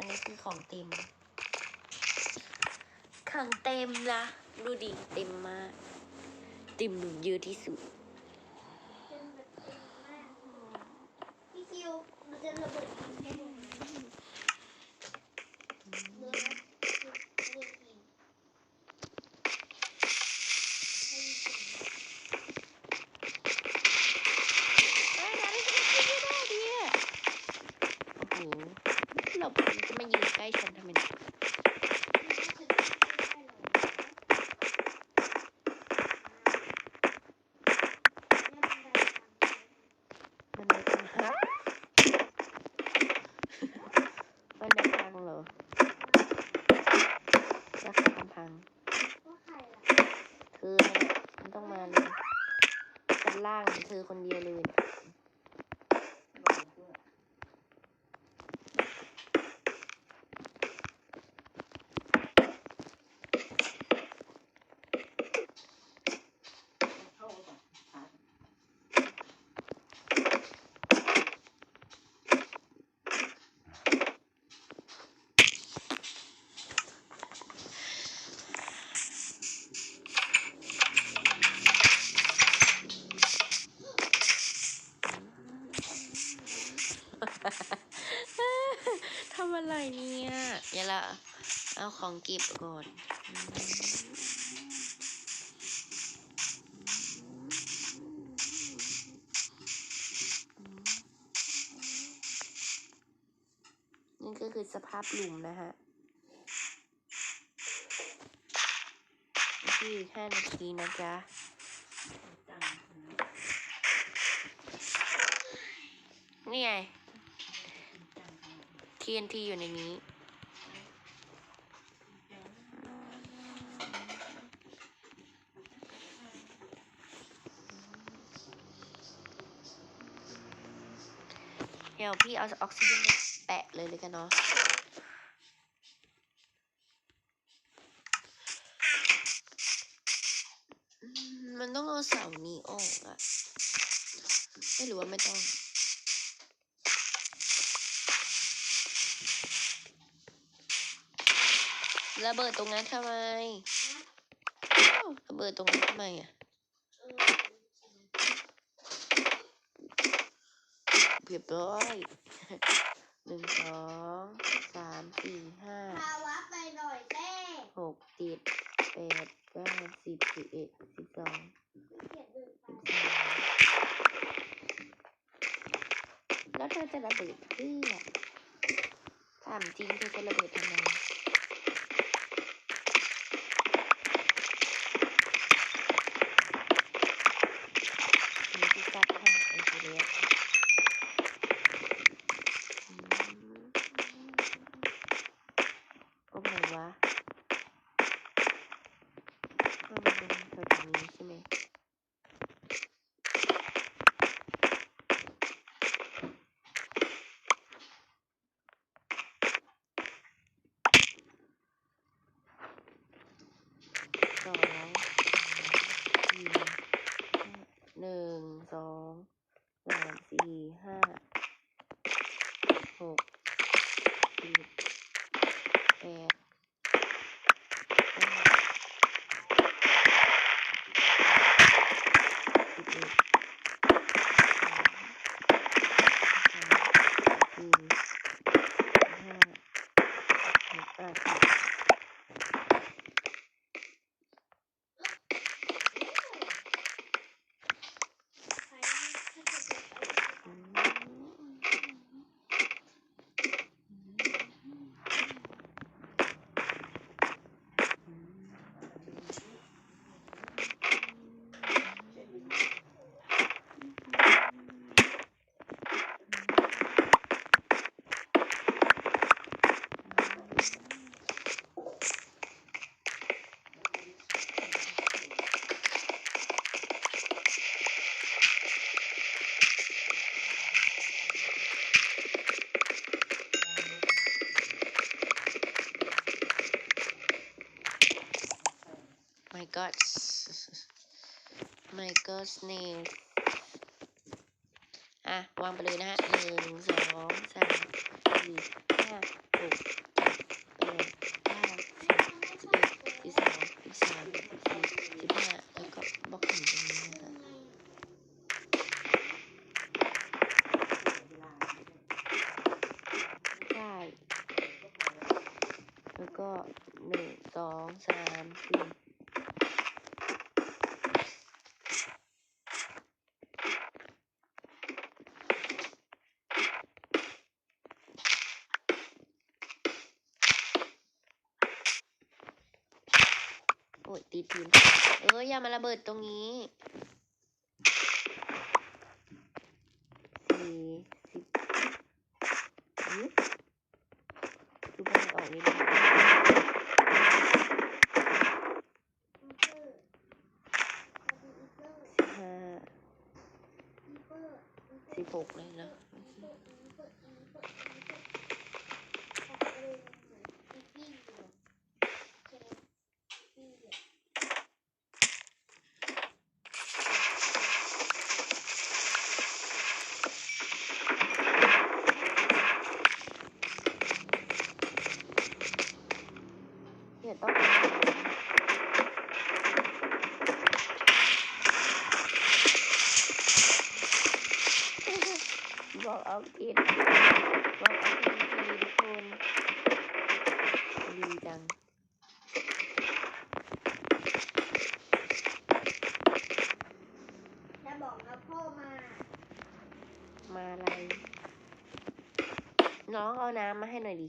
อันนี้คือของเต็มขังเต็มนะ ดูดิเต็มมาก เต็มหนูเยอะที่สุด เป็นแบบเต็มมากพี่คิวมันจะระเบิดกินให้หมดเนื้อนะเนื้อกินให้กิน ได้นะได้จะมากินไม่ได้ดิโอ้โหเราจะมายืนใกล้ฉันทำไมเนี่ยมันได้พังฮะมันได้พังเหรอราคาพังๆ เธอเนี่ยมันต้องมาเลยชั้นล่างเธอคนเดียวเลย เนี่ยเนี่ยอย่าละเอาของเก็บก่อนนี่ก็คือสภาพหลุมนะฮะที่ห้านาทีนะจ๊ะนี่ไง TNT อยู่ในนี้ เดี๋ยวพี่เอาออกซิเจนไปแปะเลยเลยกันเนาะมมันต้องเอาเสานี้ออกอะไม่รู้ว่าไม่ต้อง ระเบิดตรงนั้นทำไมระเบิดตรงนั้นทำไมอะเรียบร้อยหนึ่งสองสามสี่ห้าภาวะไปหน่อยแม่หกเจ็ดแปดเก้าสิบสิบเอ็ดสิบสองสิบสามแล้วเธอจะระเบิดเพื่อถามจริงเธอจะระเบิดทำไม my god my god name อะ วางไปเลยนะฮะหนึ่งสองสามสี่ห้าหกเจ็ดแปดสิบเอ็ดสิบสองสิบสามสิบสี่สิบห้าแล้วก็บล็อกหินทีหนะคะได้แล้วก็หนึ่งสองสามสี่ ดตีพื้นเอออย่ามาระเบิดตรงนี้สี่สิบดูมัออกนี่ห้าสิบหกเลยนะอกเลยเหมือนอีปี้อยู่ใช่ไหมปี้อะ เนี่ยต้อง ออกอินดบอกออาผิดดีทุกคนดีจังแล้วบอกนะพ่อมา มาอะไร น้องเอาน้ำมาให้หน่อยดิ